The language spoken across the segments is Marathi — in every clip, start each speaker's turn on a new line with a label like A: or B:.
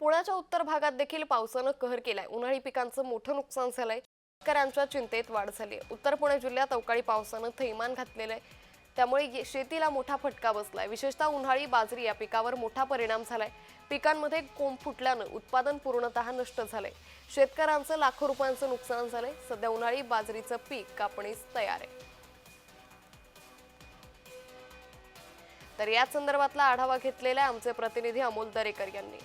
A: पुण्याच्या उत्तर भागात देखील पावसानं कहर केलाय. उन्हाळी पिकांचं मोठं नुकसान झालंय. शेतकऱ्यांच्या चिंतेत वाढ झाली आहे. उत्तर पुणे जिल्ह्यात अवकाळी पावसानं थैमान घातलेलं आहे. त्यामुळे शेतीला मोठा फटका बसलाय. विशेषतः उन्हाळी बाजरी या पिकावर मोठा परिणाम झालाय. पिकांमध्ये कोंब फुटल्यानं उत्पादन पूर्णतः नष्ट झालंय. शेतकऱ्यांचं लाखो रुपयांचं नुकसान झालंय. सध्या उन्हाळी बाजरीचं पीक कापणीस तयार आहे. तर या संदर्भातला आढावा घेतलेला आहे आमचे प्रतिनिधी अमोल दरेकर यांनी.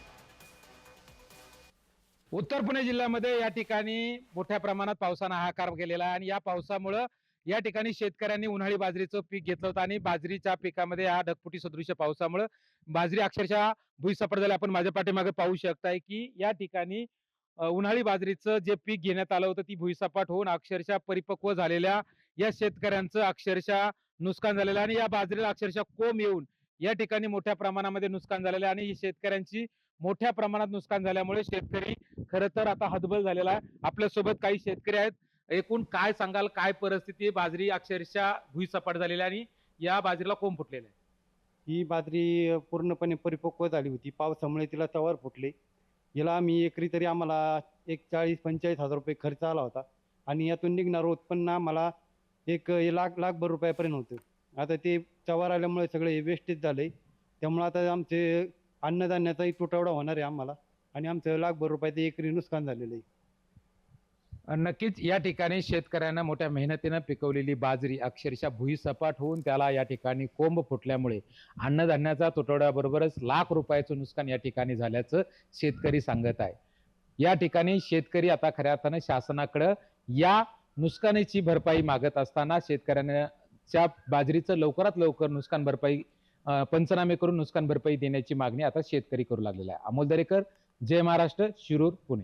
B: उत्तर पुणे जिल्ह्यामध्ये या ठिकाणी मोठ्या प्रमाणात पावसानं हाकार केलेला आहे आणि या पावसामुळं या ठिकाणी शेतकऱ्यांनी उन्हाळी बाजरीचं पीक घेतलं होतं आणि बाजरीच्या पिकामध्ये हा ढगपुटी सदृश्य पावसामुळं बाजरी अक्षरशः भुईसपाट झाली आपण माझ्या पाठीमागे पाहू शकताय की या ठिकाणी उन्हाळी बाजरीचं जे पीक घेण्यात आलं होतं ती भुईसपाट होऊन अक्षरशः परिपक्व झालेल्या या शेतकऱ्यांचं अक्षरशः नुकसान झालेलं आणि या बाजरीला अक्षरशः कोंब येऊन या ठिकाणी मोठ्या प्रमाणामध्ये नुकसान झालेलं आहे आणि शेतकऱ्यांची मोठ्या प्रमाणात नुकसान झाल्यामुळे शेतकरी खरं तर आता हतबल झालेला आहे. आपल्यासोबत काही शेतकरी आहेत. एकूण काय सांगाल काय परिस्थिती? बाजरी अक्षरशः भुईसपाट झालेली आहे आणि या बाजरीला कोंब फुटलेला आहे.
C: ही बाजरी पूर्णपणे परिपक्व झाली होती. पावसामुळे तिला तवार फुटले. याला आम्ही एकरी तरी आम्हाला एक चाळीस पंचेचाळीस हजार रुपये खर्च आला होता. आणि यातून निघणारं उत्पन्न आम्हाला एक लाख लाखभर रुपयापर्यंत होतं. आता ते चवार आल्यामुळे सगळे वेस्टेज झाले. त्यामुळे आता आमचे अन्नधान्याचाही तुटवडा होणार आहे आम्हाला. आणि आमचं लाखभर रुपयाचं एकरी नुकसान झालेलं आहे.
B: नक्कीच या ठिकाणी शेतकऱ्यांना मोठ्या मेहनतीनं पिकवलेली बाजरी अक्षरशः भुईसपाट होऊन त्याला या ठिकाणी कोंब फुटल्यामुळे अन्नधान्याचा तुटवड्याबरोबरच लाख रुपयाचं नुकसान या ठिकाणी झाल्याचं शेतकरी सांगत आहे. या ठिकाणी शेतकरी आता खऱ्या अर्थानं शासनाकडं या नुकसानीची भरपाई मागत असताना शेतकऱ्यांच्या बाजरीचं लवकरात लवकर नुकसान भरपाई पंचनामे करून नुकसान भरपाई देण्याची मागणी आता शेतकरी करू लागलेला आहे. अमोल दरेकर जय महाराष्ट्र शिरूर पुणे.